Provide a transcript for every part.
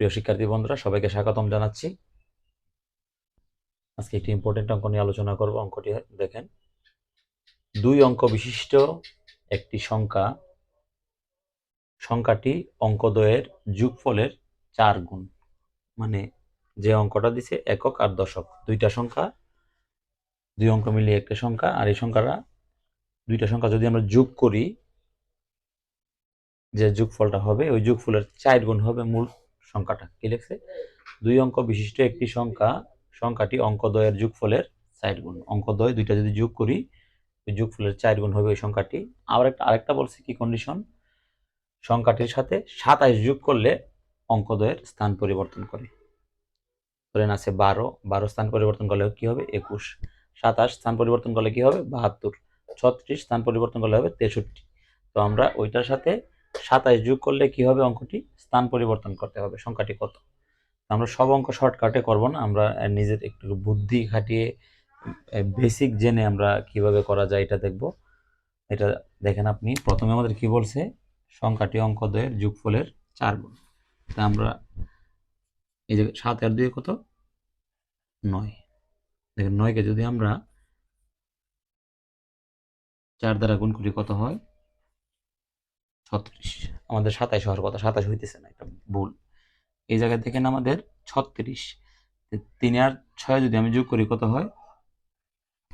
প্রিয় শিক্ষার্থী বন্ধুরা, সবাইকে স্বাগতম জানাচ্ছি। আজকে একটি ইম্পর্টেন্ট অঙ্ক নিয়ে আলোচনা করব। অঙ্কটি দেখেন। দুই অঙ্ক বিশিষ্ট একটি সংখ্যা, সংখ্যাটি অঙ্কদ্বয়ের যুগফলের চার গুণ। মানে যে অঙ্কটা দিছে একক আর দশক। দুইটা সংখ্যা, দুই অঙ্ক মিলিয়ে একটা সংখ্যা, আর এই সংখ্যাটা, দুইটা সংখ্যা যদি আমরা যোগ করি, যে যোগফলটা হবে, ওই যোগফলের চার গুণ হবে মূল সংখ্যাটা কি লিখছে? দুই অঙ্ক বিশিষ্ট একটি সংখ্যা, সংখ্যাটি অঙ্কদ্বয়ের যোগফলের চার গুণ। অঙ্কদ্বয় দুইটা যদি যোগ করি, ওই যোগফলের চার গুণ হবে ওই সংখ্যাটি। আবার একটা, আরেকটা বলছে কি কন্ডিশন সংখ্যাটির সাথে সাতাইশ যোগ করলে অঙ্কদ্বয়ের স্থান পরিবর্তন করে। ধরেন আছে বারো বারো স্থান পরিবর্তন করলে কি হবে? একুশ। সাতাশ স্থান পরিবর্তন করলে কি হবে? বাহাত্তর। ছত্রিশ স্থান পরিবর্তন করলে হবে তেষট্টি। তো আমরা ওইটার সাথে সাতাইশ যোগ করলে কি হবে? অঙ্কটি স্থান পরিবর্তন করতে হবে। সংখ্যাটি কত? আমরা সব অঙ্ক শর্টকাটে করব না। আমরা নিজের একটু বুদ্ধি খাটিয়ে বেসিক জেনে আমরা কীভাবে করা যায় এটা দেখব। এটা দেখেন আপনি, প্রথমে আমাদের কি বলছে? সংখ্যাটি অঙ্ক অঙ্কদ্বয়ের যোগফলের চার গুণ। তা আমরা, এই যে সাত আর দুই কত? নয়। দেখেন নয়কে যদি আমরা চার দ্বারা গুণ করি কত হয়? ছত্রিশ। আমাদের সাতাইশ হওয়ার কথা সাতাশ হইতেছে না একটা ভুল। এই জায়গায় দেখেন আমাদের ছত্রিশ। তিন আর ছয় যদি আমি যোগ করি, কত হয়?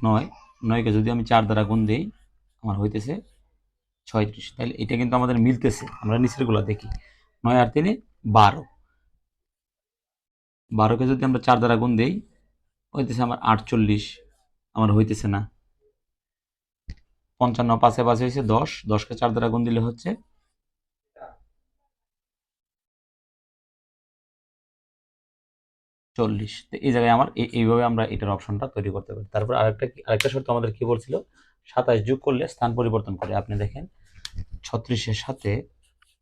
নয়। নয়কে যদি আমি চার দ্বারা গুণ দিই, আমার হইতেছে ছয়ত্রিশ। তাহলে এটা কিন্তু আমাদের মিলতেছে, আমরা নিচেরগুলো দেখি। নয় আর তিনে বারো। বারোকে যদি আমরা চার দ্বারা গুণ দিই, হইতেছে আমার আটচল্লিশ। আমার হইতেছে না। পঞ্চান্ন পাশে পাশে হয়েছে দশ। দশকে চার দ্বারা গুণ দিলে হচ্ছে? চল্লিশ। তো এই জায়গায় আমার এই- এইভাবে আমরা এটার অপশনটা তৈরি করতে পারি। তারপর আরেকটা আরেকটা শর্ত আমাদের কি বলছিল? সাতাশ যোগ করলে স্থান পরিবর্তন করে। আপনি দেখেন, ছত্রিশের সাথে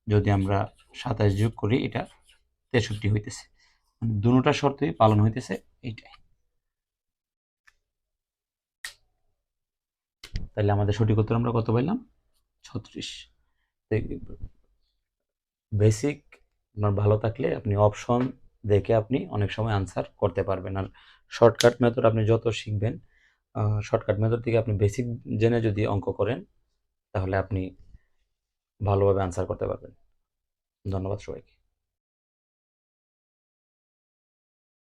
যদি আমরা সাতাশ যোগ করি, এটা তেষট্টি হইতেছে। মানে দুটা শর্তই পালন হইতেছে, এইটাই। তাহলে আমাদের সঠিক উত্তর আমরা কত পাইলাম? ছত্রিশ। বেসিক আপনার ভালো থাকলে আপনি অপশন দেখে আপনি অনেক সময় আনসার করতে পারবেন। আর শর্টকাট মেথড আপনি যত শিখবেন শর্টকাট মেথড থেকে আপনি বেসিক জেনে যদি অঙ্ক করেন, তাহলে আপনি ভালোভাবে আনসার করতে পারবেন। ধন্যবাদ সবাইকে।